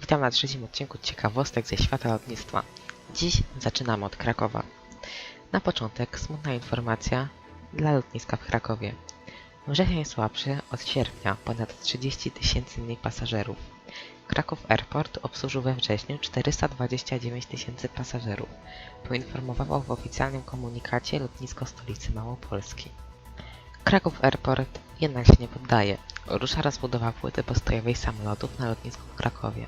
Witam na trzecim odcinku ciekawostek ze świata lotnictwa. Dziś zaczynamy od Krakowa. Na początek smutna informacja dla lotniska w Krakowie. Wrzesień słabszy od sierpnia, ponad 30 tysięcy mniej pasażerów. Kraków Airport obsłużył we wrześniu 429 tysięcy pasażerów, poinformowało w oficjalnym komunikacie lotnisko stolicy Małopolski. Kraków Airport jednak się nie poddaje. Rusza rozbudowa płyty postojowej samolotów na lotnisku w Krakowie.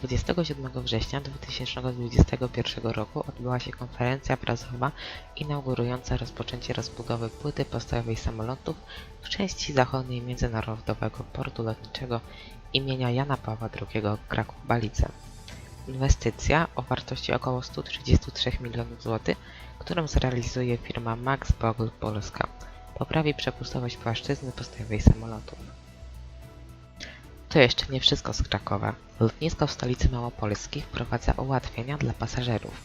27 września 2021 roku odbyła się konferencja prasowa inaugurująca rozpoczęcie rozbudowy płyty postojowej samolotów w części zachodniej Międzynarodowego Portu Lotniczego imienia Jana Pawła II Kraków-Balice. Inwestycja o wartości około 133 milionów złotych, którą zrealizuje firma Max Bogle Polska, poprawi przepustowość płaszczyzny postojowej samolotów. To jeszcze nie wszystko z Krakowa. Lotnisko w stolicy Małopolski wprowadza ułatwienia dla pasażerów.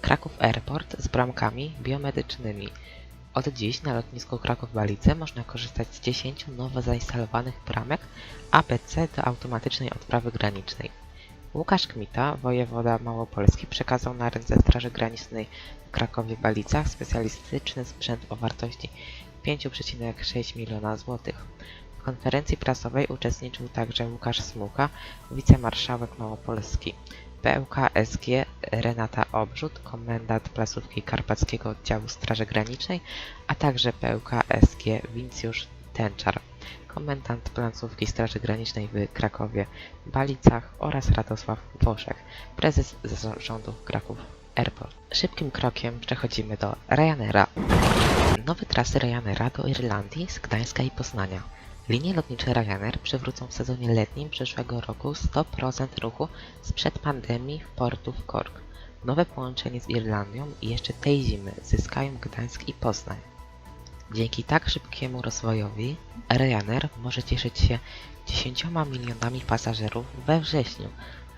Kraków Airport z bramkami biomedycznymi. Od dziś na lotnisku Kraków-Balice można korzystać z 10 nowo zainstalowanych bramek APC do automatycznej odprawy granicznej. Łukasz Kmita, wojewoda Małopolski, przekazał na ręce Straży Granicznej w Krakowie-Balicach specjalistyczny sprzęt o wartości 5,6 miliona złotych. W konferencji prasowej uczestniczył także Łukasz Smuka, wicemarszałek Małopolski, PLK SG Renata Obrzut, komendant placówki Karpackiego Oddziału Straży Granicznej, a także PLK SG Wincjusz Tęczar, komendant placówki Straży Granicznej w Krakowie, Balicach oraz Radosław Woszek, prezes zarządu Kraków Airport. Szybkim krokiem przechodzimy do Ryanaira. Nowe trasy Ryanaira do Irlandii z Gdańska i Poznania. Linie lotnicze Ryanair przywrócą w sezonie letnim przyszłego roku 100% ruchu sprzed pandemii w portu w Cork. Nowe połączenie z Irlandią i jeszcze tej zimy zyskają Gdańsk i Poznań. Dzięki tak szybkiemu rozwojowi Ryanair może cieszyć się 10 milionami pasażerów we wrześniu.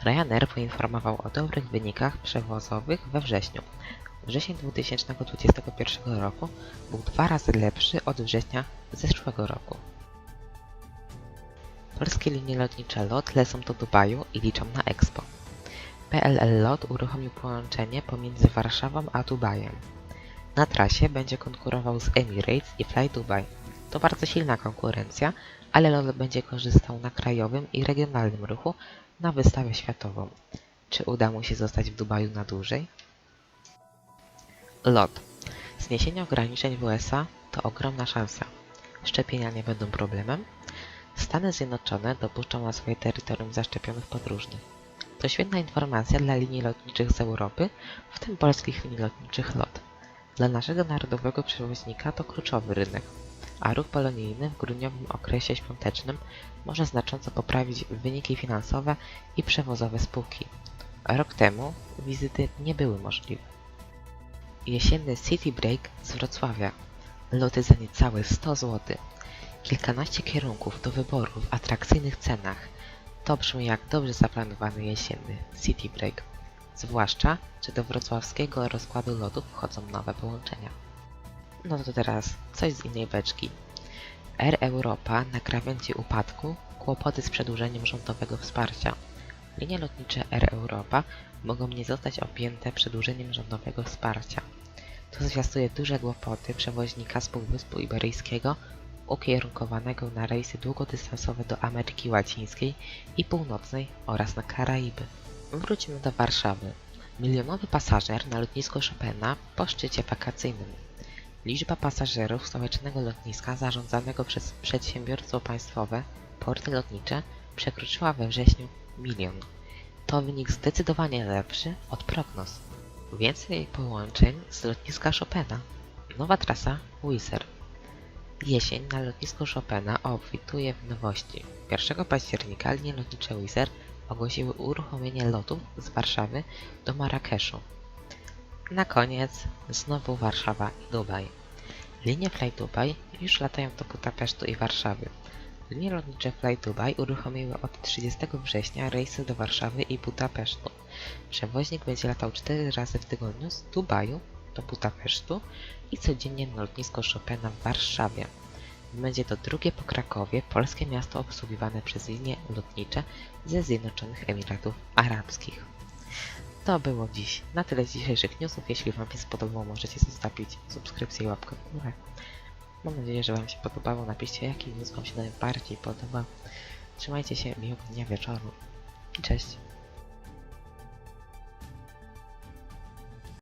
Ryanair poinformował o dobrych wynikach przewozowych we wrześniu. Wrzesień 2021 roku był dwa razy lepszy od września zeszłego roku. Polskie linie lotnicze LOT lecą do Dubaju i liczą na Expo. PLL LOT uruchomił połączenie pomiędzy Warszawą a Dubajem. Na trasie będzie konkurował z Emirates i Fly Dubai. To bardzo silna konkurencja, ale LOT będzie korzystał na krajowym i regionalnym ruchu na wystawę światową. Czy uda mu się zostać w Dubaju na dłużej? LOT. Zniesienie ograniczeń w USA to ogromna szansa. Szczepienia nie będą problemem, Stany Zjednoczone dopuszczą na swoje terytorium zaszczepionych podróżnych. To świetna informacja dla linii lotniczych z Europy, w tym polskich linii lotniczych LOT. Dla naszego narodowego przewoźnika to kluczowy rynek, a ruch polonijny w grudniowym okresie świątecznym może znacząco poprawić wyniki finansowe i przewozowe spółki. Rok temu wizyty nie były możliwe. Jesienny City Break z Wrocławia. Loty za niecałe 100 zł. Kilkanaście kierunków do wyboru w atrakcyjnych cenach. To brzmi jak dobrze zaplanowany jesienny City Break. Zwłaszcza, że do wrocławskiego rozkładu lotów wchodzą nowe połączenia. No to teraz coś z innej beczki. Air Europa na krawędzi upadku, kłopoty z przedłużeniem rządowego wsparcia. Linie lotnicze Air Europa mogą nie zostać objęte przedłużeniem rządowego wsparcia. To zwiastuje duże kłopoty przewoźnika z Półwyspu Iberyjskiego ukierunkowanego na rejsy długodystansowe do Ameryki Łacińskiej i Północnej oraz na Karaiby. Wróćmy do Warszawy. Milionowy pasażer na lotnisku Chopina po szczycie wakacyjnym. Liczba pasażerów stołecznego lotniska zarządzanego przez przedsiębiorstwo państwowe Porty Lotnicze przekroczyła we wrześniu milion. To wynik zdecydowanie lepszy od prognoz. Więcej połączeń z lotniska Chopina. Nowa trasa Wizard. Jesień na lotnisku Chopina obfituje w nowości. 1 października linie lotnicze Wizz ogłosiły uruchomienie lotów z Warszawy do Marrakeszu. Na koniec znowu Warszawa i Dubaj. Linie Fly Dubai już latają do Budapesztu i Warszawy. Linie lotnicze Fly Dubai uruchomiły od 30 września rejsy do Warszawy i Budapesztu. Przewoźnik będzie latał 4 razy w tygodniu z Dubaju do Budapesztu i codziennie na lotnisko Chopina w Warszawie. Będzie to drugie po Krakowie polskie miasto obsługiwane przez linie lotnicze ze Zjednoczonych Emiratów Arabskich. To było dziś. Na tyle z dzisiejszych newsów. Jeśli Wam się spodobało, możecie zostawić subskrypcję i łapkę w górę. Mam nadzieję, że Wam się podobało. Napiszcie, jaki news Wam się najbardziej podobał. Trzymajcie się, miłego dnia wieczoru cześć.